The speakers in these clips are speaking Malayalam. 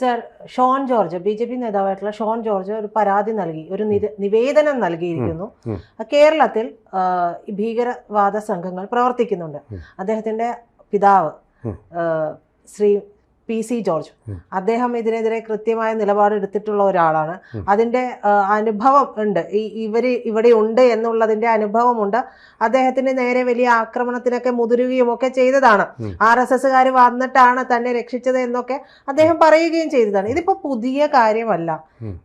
Sir Shone George B J P നേതാവായിട്ടുള്ള Shone George ഒരു പരാതി നൽകി ഒരു നിവേദനം നൽകിയിരിക്കുന്നു. കേരളത്തിൽ ഭീകരവാദ സംഘങ്ങൾ പ്രവർത്തിക്കുന്നുണ്ട്. അദ്ദേഹത്തിന്റെ പിതാവ് ശ്രീ പി സി ജോർജ്. അദ്ദേഹം ഇതിനെതിരെ കൃത്യമായ നിലപാട് എടുത്തിട്ടുള്ള ഒരാളാണ്. അതിന്റെ അനുഭവം ഉണ്ട് ഈ ഇവർ ഇവിടെ ഉണ്ട് എന്നുള്ളതിന്റെ അനുഭവമുണ്ട് അദ്ദേഹത്തിന് നേരെ വലിയ ആക്രമണത്തിനൊക്കെ മുതിരുകയും ഒക്കെ ചെയ്തതാണ്. ആർ എസ് എസ്സുകാർ വന്നിട്ടാണ് തന്നെ രക്ഷിച്ചത് എന്നൊക്കെ അദ്ദേഹം പറയുകയും ചെയ്തതാണ് ഇതിപ്പോ പുതിയ കാര്യമല്ല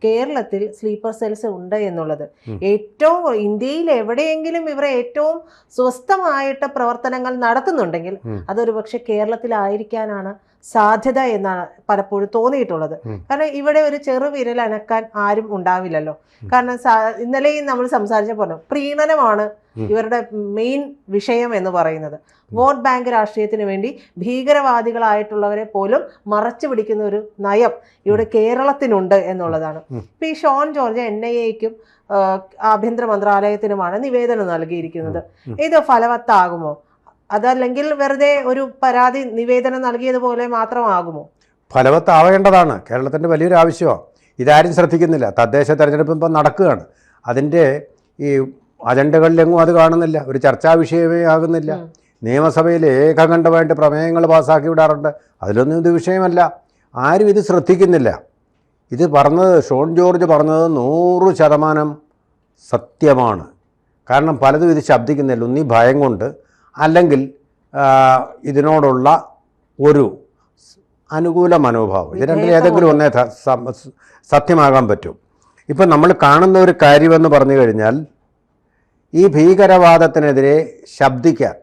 കേരളത്തിൽ സ്ലീപ്പർ സെൽസ് ഉണ്ട് എന്നുള്ളത് ഏറ്റവും ഇന്ത്യയിൽ എവിടെയെങ്കിലും ഇവരെ ഏറ്റവും സ്വസ്ഥമായിട്ട് പ്രവർത്തനങ്ങൾ നടത്തുന്നുണ്ടെങ്കിൽ. അതൊരു പക്ഷെ കേരളത്തിലായിരിക്കാനാണ് സാധ്യത എന്നാണ് പലപ്പോഴും തോന്നിയിട്ടുള്ളത്. കാരണം ഇവിടെ ഒരു ചെറു വിരൽ അനക്കാൻ ആരും ഉണ്ടാവില്ലല്ലോ. കാരണം ഇന്നലെയും നമ്മൾ സംസാരിച്ച പോലെ പ്രീണനമാണ് ഇവരുടെ മെയിൻ വിഷയം എന്ന് പറയുന്നത്. വോട്ട് ബാങ്ക് രാഷ്ട്രീയത്തിന് വേണ്ടി ഭീകരവാദികളായിട്ടുള്ളവരെ പോലും മറച്ചു പിടിക്കുന്ന ഒരു നയം ഇവിടെ കേരളത്തിനുണ്ട് എന്നുള്ളതാണ്. ഇപ്പൊ ഈ ഷോൺ ജോർജ് എൻ ഐ എക്കും ആഭ്യന്തര മന്ത്രാലയത്തിനുമാണ് നിവേദനം നൽകിയിരിക്കുന്നത്. ഇത് ഫലവത്താകുമോ? അതല്ലെങ്കിൽ വെറുതെ ഒരു പരാതി നിവേദനം നൽകിയതുപോലെ മാത്രമാകുമോ? ഫലവത്താവേണ്ടതാണ്. കേരളത്തിന്റെ വലിയൊരു ആവശ്യമാണ് ഇതാരും ശ്രദ്ധിക്കുന്നില്ല. തദ്ദേശ തെരഞ്ഞെടുപ്പ് ഇപ്പം നടക്കുകയാണ്. അതിന്റെ ഈ അജണ്ടകളിലെങ്ങും അത് കാണുന്നില്ല. ഒരു ചർച്ചാ വിഷയമേ ആകുന്നില്ല. നിയമസഭയിൽ ഏകകണ്ഠമായിട്ട് പ്രമേയങ്ങൾ പാസ്സാക്കി വിടാറുണ്ട്. അതിലൊന്നും ഇത് വിഷയമല്ല. ആരും ഇത് ശ്രദ്ധിക്കുന്നില്ല. ഇത് പറഞ്ഞത് ഷോൺ ജോർജ് പറഞ്ഞത് നൂറ് ശതമാനം സത്യമാണ്. കാരണം പലതും ഇത് ശബ്ദിക്കുന്നില്ല. ഒന്നീ ഭയം കൊണ്ട് അല്ലെങ്കിൽ ഇതിനോടുള്ള ഒരു അനുകൂല മനോഭാവം. ഇത് രണ്ടിൽ ഏതെങ്കിലും ഒന്നേ സത്യമാകാൻ പറ്റും. ഇപ്പം നമ്മൾ കാണുന്ന ഒരു കാര്യമെന്ന് പറഞ്ഞു കഴിഞ്ഞാൽ ഈ ഭീകരവാദത്തിനെതിരെ ശബ്ദിക്കാൻ.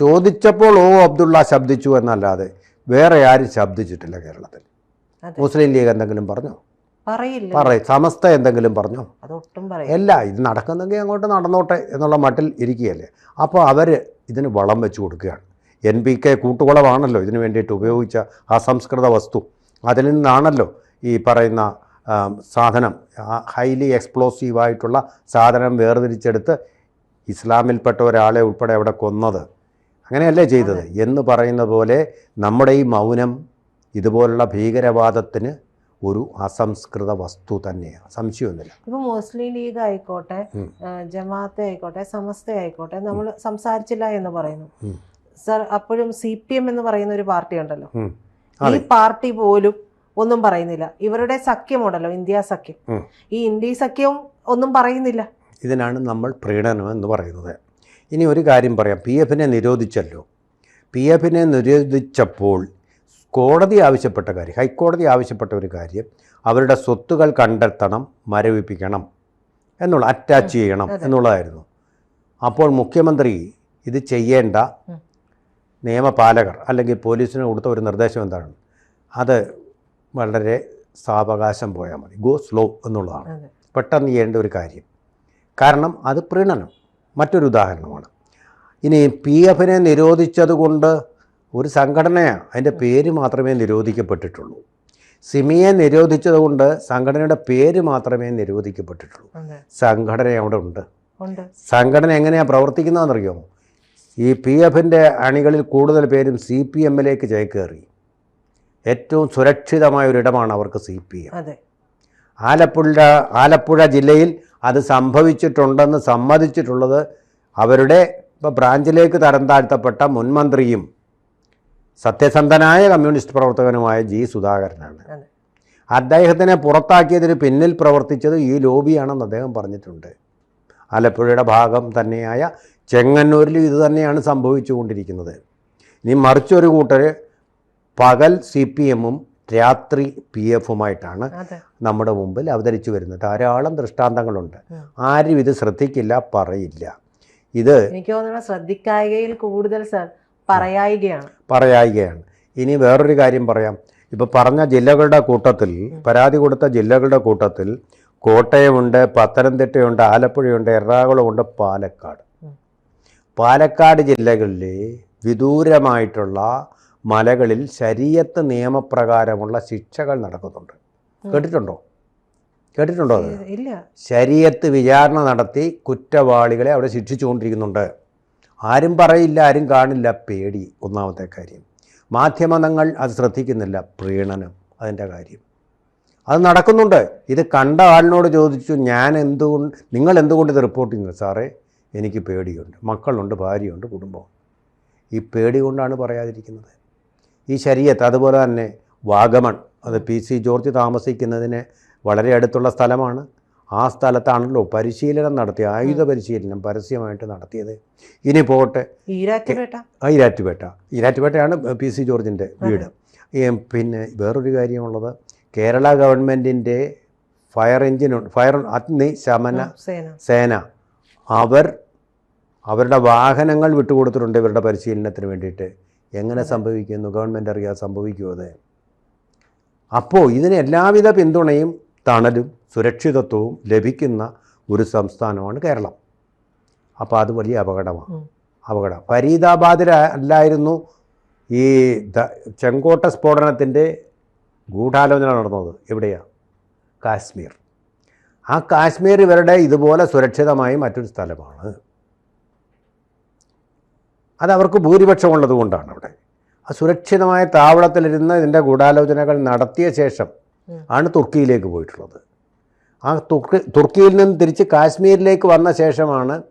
ചോദിച്ചപ്പോൾ ഓ അബ്ദുള്ള ശബ്ദിച്ചു എന്നല്ലാതെ വേറെ ആരും ശബ്ദിച്ചിട്ടില്ല കേരളത്തിൽ. മുസ്ലിം ലീഗ് എന്തെങ്കിലും പറഞ്ഞോ? പറയില്ല? പറയും. സമസ്ത എന്തെങ്കിലും പറഞ്ഞോ? അതൊട്ടും പറയില്ല. അല്ല ഇത് നടക്കുന്നെങ്കിൽ അങ്ങോട്ട് നടന്നോട്ടെ എന്നുള്ള മട്ടിൽ ഇരിക്കുകയല്ലേ. അപ്പോൾ അവർ ഇതിന് വളം വെച്ച് കൊടുക്കുകയാണ്. എൻ പി കെ കൂട്ടുകുളമാണല്ലോ ഇതിന് വേണ്ടിയിട്ട് ഉപയോഗിച്ച അസംസ്കൃത വസ്തു. അതിൽ നിന്നാണല്ലോ ഈ പറയുന്ന സാധനം ഹൈലി എക്സ്പ്ലോസീവായിട്ടുള്ള സാധനം വേർതിരിച്ചെടുത്ത് ഇസ്ലാമിൽപ്പെട്ട ഒരാളെ ഉൾപ്പെടെ അവിടെ കൊന്നത്. അങ്ങനെയല്ലേ ചെയ്തത്? എന്ന് പറയുന്ന പോലെ നമ്മുടെ ഈ മൗനം ഇതുപോലുള്ള ഭീകരവാദത്തിന് ഒരു അസംസ്കൃത വസ്തു തന്നെയാണ് സംശയമൊന്നുമില്ല. ഇപ്പൊ മുസ്ലിം ലീഗ് ആയിക്കോട്ടെ. ജമാഅത്തെ ആയിക്കോട്ടെ സമസ്ത ആയിക്കോട്ടെ നമ്മൾ സംസാരിച്ചില്ല എന്ന് പറയുന്നു. സർ അപ്പോഴും സി പി എം എന്ന് പറയുന്ന ഒരു പാർട്ടി ഉണ്ടല്ലോ. ഈ പാർട്ടി പോലും ഒന്നും പറയുന്നില്ല. ഇവരുടെ സഖ്യമുണ്ടല്ലോ ഇന്ത്യ സഖ്യം. ഈ ഇന്ത്യ സഖ്യവും ഒന്നും പറയുന്നില്ല. ഇതിനാണ് നമ്മൾ പ്രീണനം എന്ന് പറയുന്നത്. ഇനി ഒരു കാര്യം പറയാം. പി എഫിനെ നിരോധിച്ചല്ലോ. പി എഫിനെ നിരോധിച്ചപ്പോൾ കോടതി ആവശ്യപ്പെട്ട കാര്യം ഹൈക്കോടതി ആവശ്യപ്പെട്ട ഒരു കാര്യം അവരുടെ സ്വത്തുകൾ കണ്ടെത്തണം മരവിപ്പിക്കണം എന്നുള്ള അറ്റാച്ച് ചെയ്യണം എന്നുള്ളതായിരുന്നു. അപ്പോൾ മുഖ്യമന്ത്രി ഇത് ചെയ്യേണ്ട. നിയമപാലകർ അല്ലെങ്കിൽ പോലീസിന് കൊടുത്ത ഒരു നിർദ്ദേശം എന്താണ് അത് വളരെ സാവകാശം പോയാൽ മതി. ഗോ സ്ലോ എന്നുള്ളതാണ്. പെട്ടെന്ന് ചെയ്യേണ്ട ഒരു കാര്യം. കാരണം അത് പ്രീണനം. മറ്റൊരു ഉദാഹരണമാണ്. ഇനി പി എഫിനെ നിരോധിച്ചത് കൊണ്ട് ഒരു സംഘടനയാണ്. അതിന്റെ പേര് മാത്രമേ നിരോധിക്കപ്പെട്ടിട്ടുള്ളൂ. സിമിയെ നിരോധിച്ചതുകൊണ്ട് സംഘടനയുടെ പേര് മാത്രമേ നിരോധിക്കപ്പെട്ടിട്ടുള്ളൂ. സംഘടന അവിടെ ഉണ്ട്. സംഘടന എങ്ങനെയാണ് പ്രവർത്തിക്കുന്നതെന്നറിയാമോ ഈ പി എഫിന്റെ അണികളിൽ കൂടുതൽ പേരും സി പി എമ്മിലേക്ക് ചേക്കേറി. ഏറ്റവും സുരക്ഷിതമായ ഒരിടമാണ് അവർക്ക് C P M. Alappuzha Alappuzha ജില്ലയിൽ അത് സംഭവിച്ചിട്ടുണ്ടെന്ന് സമ്മതിച്ചിട്ടുള്ളത് അവരുടെ ഇപ്പോൾ ബ്രാഞ്ചിലേക്ക് തരം താഴ്ത്തപ്പെട്ട മുൻമന്ത്രിയും സത്യസന്ധനായ കമ്മ്യൂണിസ്റ്റ് പ്രവർത്തകനുമായ ജി സുധാകരനാണ്. അദ്ദേഹത്തിനെ പുറത്താക്കിയതിന് പിന്നിൽ പ്രവർത്തിച്ചത് ഈ ലോബിയാണെന്ന് അദ്ദേഹം പറഞ്ഞിട്ടുണ്ട്. ആലപ്പുഴയുടെ ഭാഗം തന്നെയായ ചെങ്ങന്നൂരിൽ ഇത് തന്നെയാണ് സംഭവിച്ചുകൊണ്ടിരിക്കുന്നത്. ഇനി മറിച്ചൊരു കൂട്ടർ പകൽ സി പി എമ്മും രാത്രി പി എഫുമായിട്ടാണ് നമ്മുടെ മുമ്പിൽ അവതരിച്ചു വരുന്നത്. ധാരാളം ദൃഷ്ടാന്തങ്ങളുണ്ട്. ആരും ഇത് ശ്രദ്ധിക്കില്ല പറയില്ല. ഇത് എനിക്ക് തോന്നുന്നു ശ്രദ്ധിക്കായികയിൽ കൂടുതൽ സർ പറയായികയാണ്. പറയായികയാണ്. ഇനി വേറൊരു കാര്യം പറയാം. ഇപ്പോൾ പറഞ്ഞ ജില്ലകളുടെ കൂട്ടത്തിൽ പരാതി കൊടുത്ത ജില്ലകളുടെ കൂട്ടത്തിൽ കോട്ടയമുണ്ട് പത്തനംതിട്ടയുണ്ട് ആലപ്പുഴയുണ്ട് എറണാകുളമുണ്ട് പാലക്കാട്. പാലക്കാട് ജില്ലകളിലെ വിദൂരമായിട്ടുള്ള മലകളിൽ ശരീരത്ത് നിയമപ്രകാരമുള്ള ശിക്ഷകൾ നടക്കുന്നുണ്ട്. കേട്ടിട്ടുണ്ടോ? കേട്ടിട്ടുണ്ടോ? അത് ഇല്ല. ശരീരത്ത് വിചാരണ നടത്തി കുറ്റവാളികളെ അവിടെ ശിക്ഷിച്ചുകൊണ്ടിരിക്കുന്നുണ്ട്. ആരും പറയില്ല ആരും കാണില്ല പേടി. ഒന്നാമത്തെ കാര്യം. മാധ്യമങ്ങൾ അത് ശ്രദ്ധിക്കുന്നില്ല പ്രീണനം. അതിന്റെ കാര്യം. അത് നടക്കുന്നുണ്ട്. ഇത് കണ്ട ആളിനോട് ചോദിച്ചു ഞാൻ എന്തുകൊണ്ട് നിങ്ങൾ എന്തുകൊണ്ട് ഇത് റിപ്പോർട്ട് ചെയ്യുന്നത്? സാറേ എനിക്ക് പേടിയുണ്ട്. മക്കളുണ്ട് ഭാര്യയുണ്ട് കുടുംബം ഈ പേടി കൊണ്ടാണ് പറയാതിരിക്കുന്നത്. ഈ ശരീരത്ത് അതുപോലെ തന്നെ വാഗമൺ അത് പി സി ജോർജ് താമസിക്കുന്നതിന് വളരെ അടുത്തുള്ള സ്ഥലമാണ്. ആ സ്ഥലത്താണല്ലോ പരിശീലനം നടത്തിയ ആയുധ പരിശീലനം പരസ്യമായിട്ട് നടത്തിയത്. ഇനി പോട്ടെ ഈരാറ്റുപേട്ട? ആ ഈരാറ്റുപേട്ടയാണ് പി സി ജോർജിന്റെ വീട്. പിന്നെ വേറൊരു കാര്യമുള്ളത് കേരള ഗവൺമെന്റിന്റെ ഫയർ എഞ്ചിൻ ഫയർ അഗ്നി ശമന സേന. സേന. അവർ അവരുടെ വാഹനങ്ങൾ വിട്ടുകൊടുത്തിട്ടുണ്ട് ഇവരുടെ പരിശീലനത്തിന് വേണ്ടിയിട്ട്. എങ്ങനെ സംഭവിക്കുന്നു? ഗവൺമെന്റ് അറിയാതെ സംഭവിക്കുമോ അത്? അപ്പോൾ ഇതിന് എല്ലാവിധ പിന്തുണയും തണലും സുരക്ഷിതത്വവും ലഭിക്കുന്ന ഒരു സംസ്ഥാനമാണ് കേരളം. അപ്പോൾ അത് വലിയ അപകടമാണ്. അപകടം. ഫരീദാബാദിൽ അല്ലായിരുന്നു ഈ ചെങ്കോട്ട സ്ഫോടനത്തിന്റെ ഗൂഢാലോചന നടന്നത് എവിടെയാണ് കാശ്മീർ. ആ കാശ്മീർ ഇവരുടെ ഇതുപോലെ സുരക്ഷിതമായി മറ്റൊരു സ്ഥലമാണ്. അതവർക്ക് ഭൂരിപക്ഷമുള്ളത് കൊണ്ടാണ് അവിടെ. ആ സുരക്ഷിതമായ താവളത്തിലിരുന്ന് ഇതിന്റെ ഗൂഢാലോചനകൾ നടത്തിയ ശേഷം. ആണ് തുർക്കിയിലേക്ക് പോയിട്ടുള്ളത്. ആ തുർക്കി തുർക്കിയിൽ നിന്ന് തിരിച്ച് കാശ്മീരിലേക്ക് വന്ന ശേഷമാണ്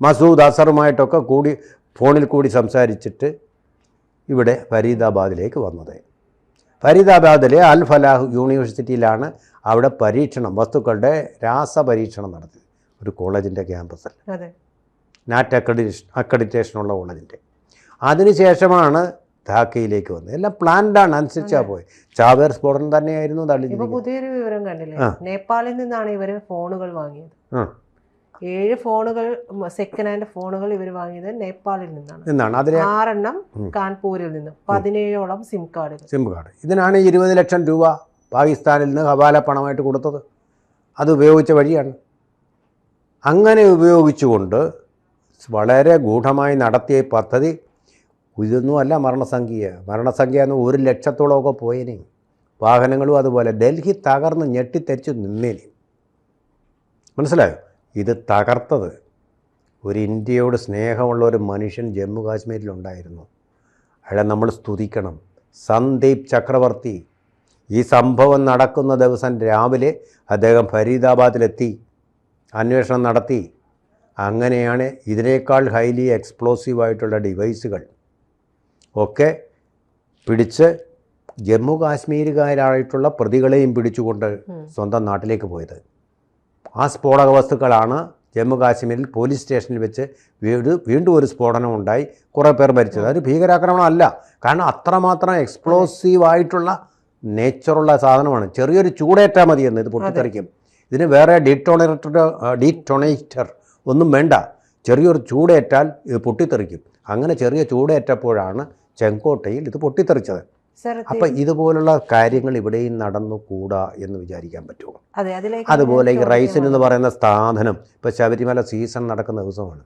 മസൂദ് അസറുമായിട്ടൊക്കെ കൂടി ഫോണിൽ കൂടി സംസാരിച്ചിട്ട് ഇവിടെ ഫരീദാബാദിലേക്ക് വന്നത്. ഫരീദാബാദിലെ അൽ ഫലാഹ് യൂണിവേഴ്സിറ്റിയിലാണ് അവിടെ പരീക്ഷണം വസ്തുക്കളുടെ രാസപരീക്ഷണം നടത്തിയത്. ഒരു കോളേജിന്റെ ക്യാമ്പസിൽ. നാറ്റ് അക്രഡിറ്റേഷൻ അക്രഡിറ്റേഷനുള്ള കോളേജിന്റെ. അതിനുശേഷമാണ് ധാക്കയിലേക്ക് വന്നു. എല്ലാം പ്ലാൻഡാണ് അനുസരിച്ചാണ് പോയി. ചാവേർ സ്ഫോടനം തന്നെയായിരുന്നു പുതിയൊരു വിവരം കണ്ടില്ലേ? നേപ്പാളിൽ നിന്നാണ് ഇവർ ഫോണുകൾ വാങ്ങിയത്. ഏഴ് ഫോണുകൾ സെക്കൻഡ് ഹാൻഡ് ഫോണുകൾ ഇവർ വാങ്ങിയത് നേപ്പാളിൽ നിന്നാണ്. നിന്നാണ് ആറെണ്ണം. കാൺപൂരിൽ നിന്ന് പതിനേഴോളം സിം കാർഡുകൾ സിം കാർഡ് ഇതിനാണ് ഇരുപത് ലക്ഷം രൂപ പാകിസ്ഥാനിൽ നിന്ന് ഹവാല പണമായിട്ട് കൊടുത്തത്. അത് ഉപയോഗിച്ച വഴിയാണ്. അങ്ങനെ ഉപയോഗിച്ചുകൊണ്ട് വളരെ ഗൂഢമായി നടത്തിയ ഈ പദ്ധതി ഇതൊന്നുമല്ല മരണസംഖ്യ. മരണസംഖ്യ എന്ന് ഒരു ലക്ഷത്തോളമൊക്കെ പോയേനെ. വാഹനങ്ങളും അതുപോലെ. ഡൽഹി തകർന്ന് ഞെട്ടിത്തെറിച്ച് നിന്നേനെ. മനസ്സിലായോ? ഇത് തകർത്തത് ഒരു ഇന്ത്യയോട് സ്നേഹമുള്ള ഒരു മനുഷ്യൻ ജമ്മു കാശ്മീരിലുണ്ടായിരുന്നു അയാളെ നമ്മൾ സ്തുതിക്കണം. സന്ദീപ് ചക്രവർത്തി ഈ സംഭവം നടക്കുന്ന ദിവസം രാവിലെ അദ്ദേഹം ഫരീദാബാദിലെത്തി. അന്വേഷണം നടത്തി. അങ്ങനെയാണ് ഇതിനേക്കാൾ ഹൈലി എക്സ്പ്ലോസീവായിട്ടുള്ള ഡിവൈസുകൾ ഒക്കെ പിടിച്ച് ജമ്മു കാശ്മീരുകാരായിട്ടുള്ള പ്രതികളെയും പിടിച്ചുകൊണ്ട് സ്വന്തം നാട്ടിലേക്ക് പോയത്. ആ സ്ഫോടക വസ്തുക്കളാണ് ജമ്മു കാശ്മീരിൽ പോലീസ് സ്റ്റേഷനിൽ വെച്ച് വീട് വീണ്ടും ഒരു സ്ഫോടനം ഉണ്ടായി. കുറേ പേർ മരിച്ചത്. അതൊരു ഭീകരാക്രമണം അല്ല. കാരണം അത്രമാത്രം എക്സ്പ്ലോസീവായിട്ടുള്ള നേച്ചറുള്ള സാധനമാണ്. ചെറിയൊരു ചൂടേറ്റാൽ മതി എന്ന് ഇത് പൊട്ടിത്തെറിക്കും. ഇതിന് വേറെ ഡീറ്റോണേറ്റർ ഡീറ്റൊണേറ്റർ ഒന്നും വേണ്ട. ചെറിയൊരു ചൂടേറ്റാൽ ഇത് പൊട്ടിത്തെറിക്കും. അങ്ങനെ ചെറിയ ചൂടേറ്റപ്പോഴാണ് ചെങ്കോട്ടയിൽ ഇത് പൊട്ടിത്തെറിച്ചത്. അപ്പം ഇതുപോലുള്ള കാര്യങ്ങൾ ഇവിടെയും നടന്നുകൂടാ എന്ന് വിചാരിക്കാൻ പറ്റുമോ? അതുപോലെ ഈ റൈസിൻ എന്ന് പറയുന്ന സ്ഥാപനം ഇപ്പൊ ശബരിമല സീസൺ നടക്കുന്ന ദിവസമാണ്.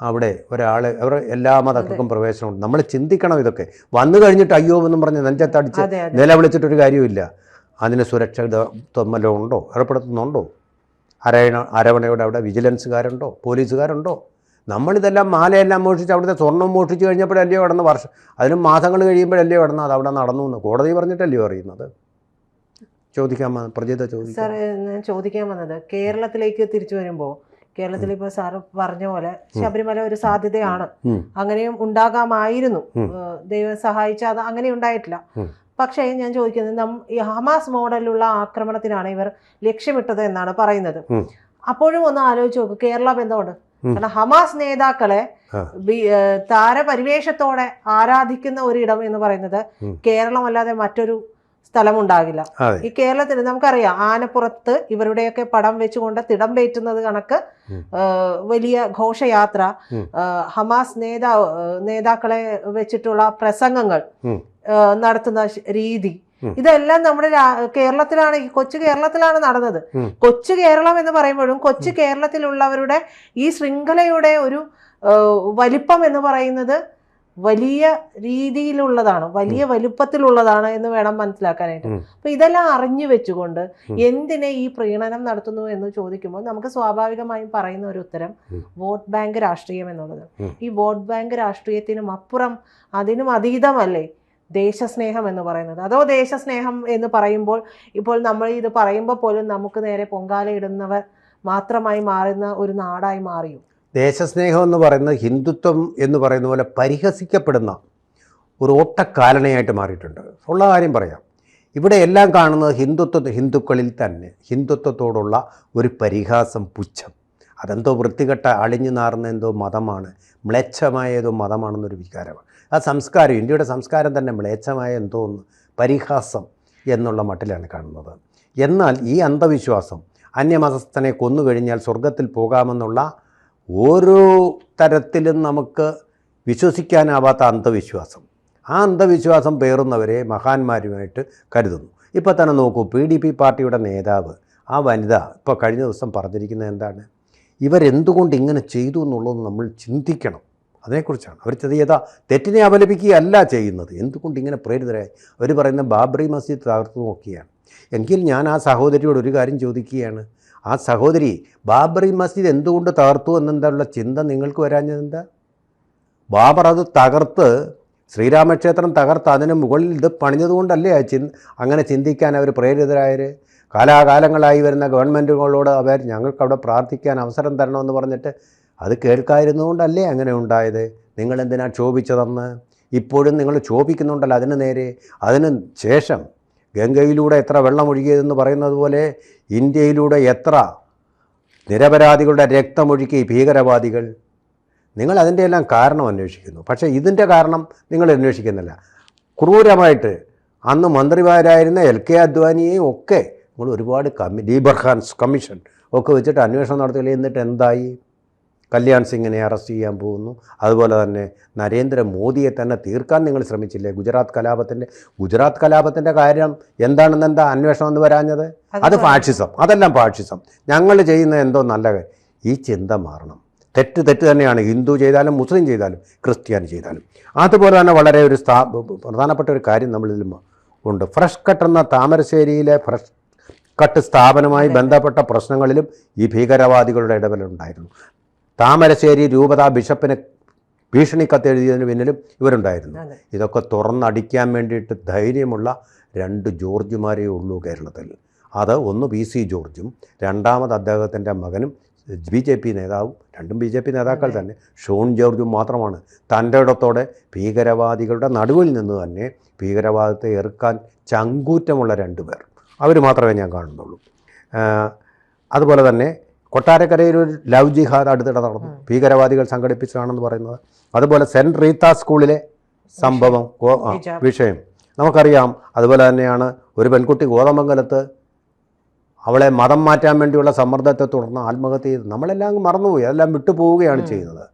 അവിടെ ഒരാൾ അവർ എല്ലാ മതക്കാർക്കും പ്രവേശനമുണ്ട്. നമ്മൾ ചിന്തിക്കണം ഇതൊക്കെ. വന്നു കഴിഞ്ഞിട്ട് അയ്യോ എന്നും പറഞ്ഞ് നെഞ്ചത്തടിച്ച് നിലവിളിച്ചിട്ടൊരു കാര്യമില്ല അതിന് സുരക്ഷിതത്വം വല്ലതും ഉണ്ടോ? ഏർപ്പെടുത്തുന്നുണ്ടോ അരയണ അരവണയുടെ അവിടെ വിജിലൻസുകാരുണ്ടോ? പോലീസുകാരുണ്ടോ? നമ്മളിതെല്ലാം മാലയെല്ലാം മോഷിച്ച് അവിടുത്തെ സ്വർണം മോഷിച്ച് കഴിഞ്ഞപ്പോഴല്ലയോ കിടന്ന് വർഷം അതിനും മാസങ്ങൾ കഴിയുമ്പോഴല്ലയോ കിടന്ന് അത് അവിടെ നടന്നു എന്ന് കോടതി പറഞ്ഞിട്ടല്ലയോ അറിയുന്നത് ചോദിക്കാൻ പ്രജിത ചോദിക്കാം. സാർ ഞാൻ ചോദിക്കാൻ വന്നത് കേരളത്തിലേക്ക് തിരിച്ചു വരുമ്പോൾ കേരളത്തിൽ ഇപ്പോൾ സാറ് പറഞ്ഞ പോലെ ശബരിമല ഒരു സാധ്യതയാണ്. അങ്ങനെയും ഉണ്ടാകാമായിരുന്നു. ദൈവം സഹായിച്ച അത് അങ്ങനെ ഉണ്ടായിട്ടില്ല. പക്ഷേ ഞാൻ ചോദിക്കുന്നത് നം ഈ ഹമാസ് മോഡലിലുള്ള ആക്രമണത്തിനാണ് ഇവർ ലക്ഷ്യമിട്ടത് എന്നാണ് പറയുന്നത്. അപ്പോഴും ഒന്ന് ആലോചിച്ച് നോക്ക് കേരള ബന്ധമുണ്ട്. കാരണം ഹമാസ് നേതാക്കളെ താരപരിവേഷത്തോടെ ആരാധിക്കുന്ന ഒരിടം എന്ന് പറയുന്നത് കേരളം കേരളമല്ലാതെ മറ്റൊരു സ്ഥലമുണ്ടാകില്ല. ഈ കേരളത്തിൽ നമുക്കറിയാം ആനപ്പുറത്ത് ഇവരുടെയൊക്കെ പടം വെച്ചുകൊണ്ട് തിടം പേറ്റുന്നത് കണക്ക് വലിയ ഘോഷയാത്ര ഹമാസ് നേതാവ് നേതാക്കളെ വെച്ചിട്ടുള്ള പ്രസംഗങ്ങൾ നടത്തുന്ന രീതി. ഇതെല്ലാം നമ്മുടെ കേരളത്തിലാണ് ഈ കൊച്ചു കേരളത്തിലാണ് നടന്നത്. കൊച്ചു കേരളം എന്ന് പറയുമ്പോഴും കൊച്ചു കേരളത്തിലുള്ളവരുടെ ഈ ശൃംഖലയുടെ ഒരു വലിപ്പം എന്ന് പറയുന്നത് വലിയ രീതിയിലുള്ളതാണ് വലിയ വലുപ്പത്തിലുള്ളതാണ് എന്ന് വേണം മനസ്സിലാക്കാനായിട്ട്. അപ്പൊ ഇതെല്ലാം അറിഞ്ഞു വെച്ചുകൊണ്ട് എന്തിനെ ഈ പ്രീണനം നടത്തുന്നു എന്ന് ചോദിക്കുമ്പോൾ നമുക്ക് സ്വാഭാവികമായും പറയുന്ന ഒരു ഉത്തരം വോട്ട് ബാങ്ക് രാഷ്ട്രീയം എന്നുള്ളത്. ഈ വോട്ട് ബാങ്ക് രാഷ്ട്രീയത്തിനും അപ്പുറം അതിനും അതീതമല്ലേ? ദേശസ്നേഹം എന്ന് പറയുന്നത്. അതോ ദേശസ്നേഹം എന്ന് പറയുമ്പോൾ ഇപ്പോൾ നമ്മൾ ഇത് പറയുമ്പോൾ പോലും നമുക്ക് നേരെ പൊങ്കാലയിടുന്നവർ മാത്രമായി മാറുന്ന ഒരു നാടായി മാറിയും? ദേശസ്നേഹം എന്ന് പറയുന്നത് ഹിന്ദുത്വം എന്ന് പറയുന്ന പോലെ പരിഹസിക്കപ്പെടുന്ന ഒരു ഓട്ടക്കാലനയായിട്ട് മാറിയിട്ടുണ്ട്. ഉള്ള കാര്യം പറയാം. ഇവിടെ എല്ലാം കാണുന്നത് ഹിന്ദുത്വ ഹിന്ദുക്കളിൽ തന്നെ. ഹിന്ദുത്വത്തോടുള്ള ഒരു പരിഹാസം പുച്ഛം. അതെന്തോ വൃത്തികെട്ട അളിഞ്ഞു നാറുന്ന എന്തോ മതമാണ്. മ്ലേച്ഛമായ ഏതോ മതമാണെന്നൊരു വികാരമാണ്. ആ സംസ്കാരം ഇന്ത്യയുടെ സംസ്കാരം തന്നെ മ്ലേച്ഛമായ എന്തോ ഒന്ന് പരിഹാസം എന്നുള്ള മട്ടിലാണ് കാണുന്നത്. എന്നാൽ ഈ അന്ധവിശ്വാസം അന്യമതസ്ഥനെ കൊന്നു കഴിഞ്ഞാൽ സ്വർഗത്തിൽ പോകാമെന്നുള്ള ഓരോ തരത്തിലും നമുക്ക് വിശ്വസിക്കാനാവാത്ത അന്ധവിശ്വാസം. ആ അന്ധവിശ്വാസം പേറുന്നവരെ മഹാന്മാരുമായിട്ട് കരുതുന്നു. ഇപ്പോൾ തന്നെ നോക്കൂ പി ഡി പി പാർട്ടിയുടെ നേതാവ് ആ വനിത ഇപ്പോൾ കഴിഞ്ഞ ദിവസം പറഞ്ഞിരിക്കുന്നത് എന്താണ്? ഇവരെന്തുകൊണ്ട് ഇങ്ങനെ ചെയ്തു എന്നുള്ളത് നമ്മൾ ചിന്തിക്കണം. അതിനെക്കുറിച്ചാണ്. അവർ ചെയ്ത തെറ്റിനെ അപലപിക്കുകയല്ല ചെയ്യുന്നത്. എന്തുകൊണ്ട് ഇങ്ങനെ പ്രേരിതരായി? അവർ പറയുന്ന ബാബറി മസ്ജിദ് തകർത്തു നോക്കിയാണ്. എങ്കിൽ ഞാൻ ആ സഹോദരിയോട് ഒരു കാര്യം ചോദിക്കുകയാണ്. ആ സഹോദരി ബാബറി മസ്ജിദ് എന്തുകൊണ്ട് തകർത്തു എന്നെന്നുള്ള ചിന്ത നിങ്ങൾക്ക് വരാഞ്ഞതെന്താ? ബാബർ അത് തകർത്ത് ശ്രീരാമക്ഷേത്രം തകർത്ത് അതിന് മുകളിൽ ഇത് പണിഞ്ഞതുകൊണ്ടല്ലേ ചിന് അങ്ങനെ ചിന്തിക്കാൻ അവർ പ്രേരിതരായര് കാലാകാലങ്ങളായി വരുന്ന ഗവൺമെന്റുകളോട് അവർ ഞങ്ങൾക്കവിടെ പ്രാർത്ഥിക്കാൻ അവസരം തരണമെന്ന് പറഞ്ഞിട്ട് അത് കേൾക്കാതിരുന്നുകൊണ്ടല്ലേ അങ്ങനെ ഉണ്ടായത്? നിങ്ങളെന്തിനാ ക്ഷോഭിച്ചതെന്ന്? ഇപ്പോഴും നിങ്ങൾ ക്ഷോഭിക്കുന്നുണ്ടല്ലോ അതിന് നേരെ. അതിന് ശേഷം ഗംഗയിലൂടെ എത്ര വെള്ളം ഒഴുകിയതെന്ന് പറയുന്നത് പോലെ ഇന്ത്യയിലൂടെ എത്ര നിരപരാധികളുടെ രക്തമൊഴുക്കി ഭീകരവാദികൾ. നിങ്ങൾ അതിന്റെ എല്ലാം കാരണം അന്വേഷിക്കുന്നു. പക്ഷേ ഇതിന്റെ കാരണം നിങ്ങൾ അന്വേഷിക്കുന്നില്ല. ക്രൂരമായിട്ട് അന്ന് മന്ത്രിമാരായിരുന്ന എൽ കെ അദ്വാനിയെയും ഒക്കെ നിങ്ങൾ ഒരുപാട് കമ്മി ലീബർഹാൻസ് കമ്മീഷൻ ഒക്കെ വെച്ചിട്ട് അന്വേഷണം നടത്തിയില്ല? എന്നിട്ട് എന്തായി? കല്യാൺ സിംഗിനെ അറസ്റ്റ് ചെയ്യാൻ പോകുന്നു. അതുപോലെ തന്നെ നരേന്ദ്രമോദിയെ തന്നെ തീർക്കാൻ നിങ്ങൾ ശ്രമിച്ചില്ലേ? ഗുജറാത്ത് കലാപത്തിന്റെ ഗുജറാത്ത് കലാപത്തിന്റെ കാര്യം എന്താണെന്ന് എന്താ അന്വേഷണം എന്ന് വരാഞ്ഞത്? അത് ഫാഷിസം അതെല്ലാം ഫാഷിസം. ഞങ്ങൾ ചെയ്യുന്ന എന്തോ നല്ല കാര്യം. ഈ ചിന്ത മാറണം. തെറ്റ് തെറ്റ് തന്നെയാണ്. ഹിന്ദു ചെയ്താലും മുസ്ലിം ചെയ്താലും ക്രിസ്ത്യാനി ചെയ്താലും. അതുപോലെ തന്നെ വളരെ ഒരു സ്ഥാ പ്രധാനപ്പെട്ട ഒരു കാര്യം നമ്മളിൽ ഉണ്ട്. ഫ്രഷ് കട്ട് എന്ന താമരശ്ശേരിയിലെ ഫ്രഷ് കട്ട് സ്ഥാപനമായി ബന്ധപ്പെട്ട പ്രശ്നങ്ങളിലും ഈ ഭീകരവാദികളുടെ ഇടപെടലുണ്ടായിരുന്നു. താമരശ്ശേരി രൂപത ബിഷപ്പിന് ഭീഷണി കത്തെഴുതിയതിന് പിന്നിലും ഇവരുണ്ടായിരുന്നു. ഇതൊക്കെ തുറന്നടിക്കാൻ വേണ്ടിയിട്ട് ധൈര്യമുള്ള രണ്ട് ജോർജുമാരേ ഉള്ളൂ കേരളത്തിൽ. അത് ഒന്ന് പി സി ജോർജും രണ്ടാമത് അദ്ദേഹത്തിന്റെ മകനും ബി ജെ പി നേതാവും രണ്ടും ബി ജെ പി നേതാക്കൾ തന്നെ. ഷോൺ ജോർജും മാത്രമാണ്. തന്റെ ഇടത്തോടെ ഭീകരവാദികളുടെ നടുവിൽ നിന്ന് തന്നെ ഭീകരവാദത്തെ എറുക്കാൻ ചങ്കൂറ്റമുള്ള രണ്ട് പേർ. അവർ മാത്രമേ ഞാൻ കാണുന്നുള്ളൂ. അതുപോലെ തന്നെ കൊട്ടാരക്കരയിൽ ഒരു ലവ് ജിഹാദ് അടുത്തിടെ നടന്നു. ഭീകരവാദികൾ സംഘടിപ്പിച്ചതാണെന്ന് പറയുന്നത്. അതുപോലെ സെന്റ് റീത്ത സ്കൂളിലെ സംഭവം. വിഷയം. നമുക്കറിയാം അതുപോലെ തന്നെയാണ് ഒരു പെൺകുട്ടി ഗോതമംഗലത്ത് അവളെ മതം മാറ്റാൻ വേണ്ടിയുള്ള സമ്മർദ്ദത്തെ തുടർന്ന് ആത്മഹത്യ ചെയ്തു നമ്മളെല്ലാം മറന്നുപോയി അതെല്ലാം വിട്ടുപോവുകയാണ് ചെയ്യുന്നത്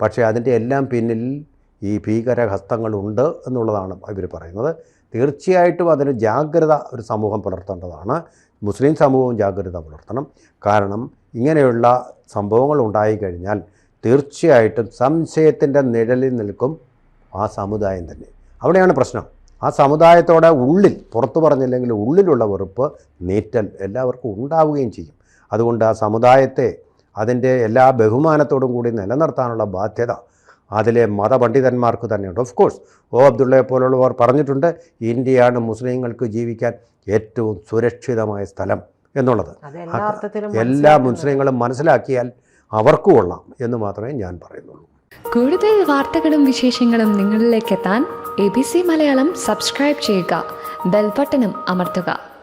പക്ഷേ അതിന്റെ എല്ലാം പിന്നിൽ ഈ ഭീകര ഹസ്തങ്ങളുണ്ട് എന്നുള്ളതാണ് ഇവർ പറയുന്നത്. തീർച്ചയായിട്ടും അതിന് ജാഗ്രത ഒരു സമൂഹം പുലർത്തേണ്ടതാണ്. മുസ്ലിം സമൂഹവും ജാഗ്രത പുലർത്തണം. കാരണം ഇങ്ങനെയുള്ള സംഭവങ്ങൾ ഉണ്ടായിക്കഴിഞ്ഞാൽ തീർച്ചയായിട്ടും സംശയത്തിന്റെ നിഴലിൽ നിൽക്കും ആ സമുദായം തന്നെ. അവിടെയാണ് പ്രശ്നം. ആ സമുദായത്തോടെ ഉള്ളിൽ പുറത്തു പറഞ്ഞില്ലെങ്കിൽ ഉള്ളിലുള്ള വെറുപ്പ് നീറ്റൽ എല്ലാവർക്കും ഉണ്ടാവുകയും ചെയ്യും. അതുകൊണ്ട് ആ സമുദായത്തെ അതിന്റെ എല്ലാ ബഹുമാനത്തോടും കൂടി നിലനിർത്താനുള്ള ബാധ്യത അതിലെ മതപണ്ഡിതന്മാർക്ക് തന്നെയുണ്ട്. ഓഫ് കോഴ്സ് ഓ അബ്ദുള്ളയെ പോലുള്ളവർ പറഞ്ഞിട്ടുണ്ട് ഇന്ത്യയാണ് മുസ്ലിങ്ങൾക്ക് ജീവിക്കാൻ ഏറ്റവും സുരക്ഷിതമായ സ്ഥലം. എന്നുള്ളത്. എല്ലാ മുസ്ലിങ്ങളും മനസ്സിലാക്കിയാൽ അവർക്കും കൊള്ളാം എന്ന് മാത്രമേ ഞാൻ പറയുന്നുള്ളൂ. കൂടുതൽ വാർത്തകളും വിശേഷങ്ങളും നിങ്ങളിലേക്ക് എത്താൻ A B C Malayalam subscribe ചെയ്യുക. ബെൽബട്ടനും അമർത്തുക.